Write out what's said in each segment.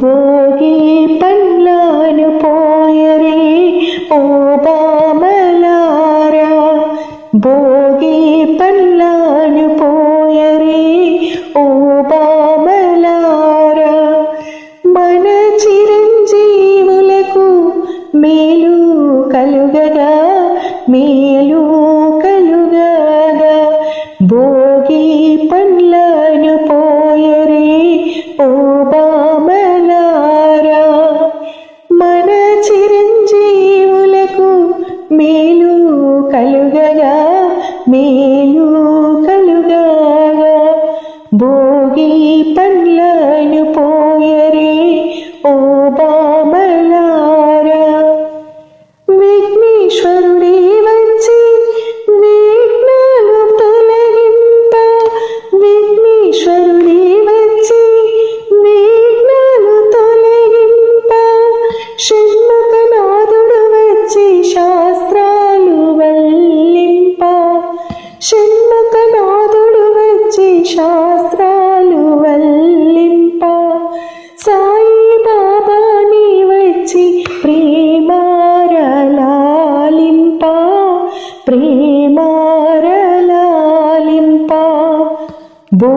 ഭോഗി പല്ലാനു പോയരേ ഓബാമലാര ഭോഗി പല്ലാനു പോയരേ ഓബാമലാര മന చిరంజీవులకు మేలు కలుగగా మీ ಭೋಗಿ ಪ మారలాలింప బో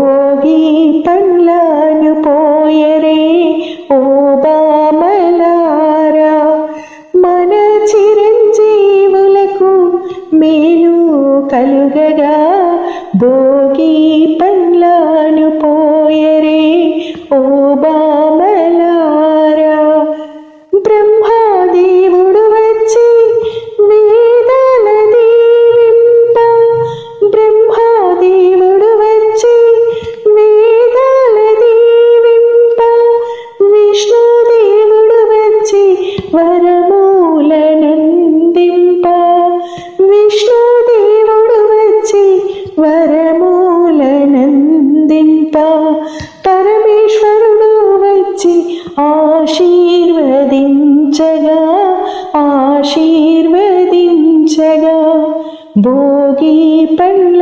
ఆశీర్వదించగా ఆశీర్వదించగా భోగి పండ్ల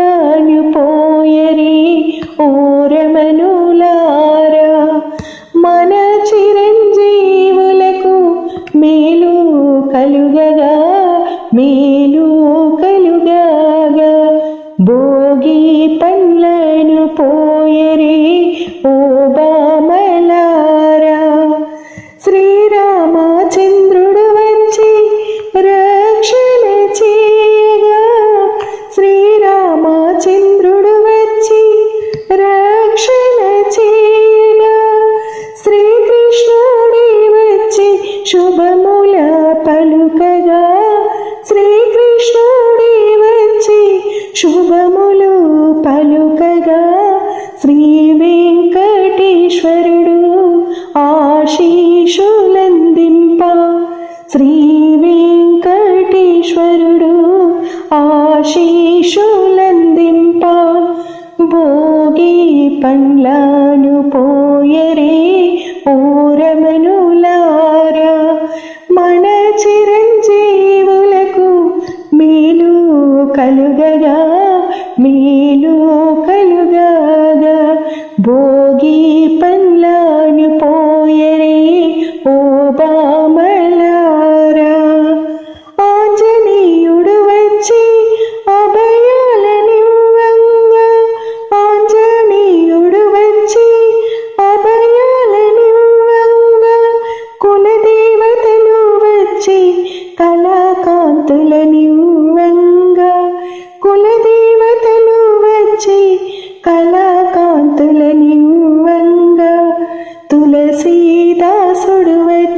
శ్రీ వెంకటేశ్వరుడు ఆశీషులందింప భోగి పండ్లను పోయరే ఓరమనులారా మన చిరంజీవులకు మేలు కలుగగా మేలు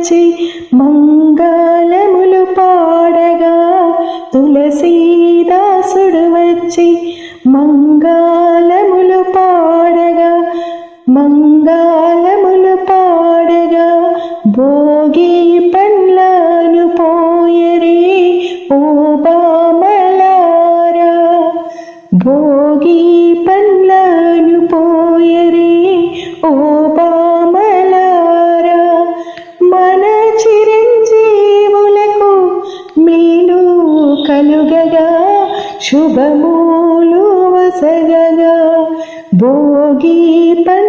చేసి మంగళములు పాడగా తులసీదాసుడు వచ్చి మంగళములు పాడగా మంగళములు పాడగా బో సాగగా శుభములు వసగగా భోగి పన్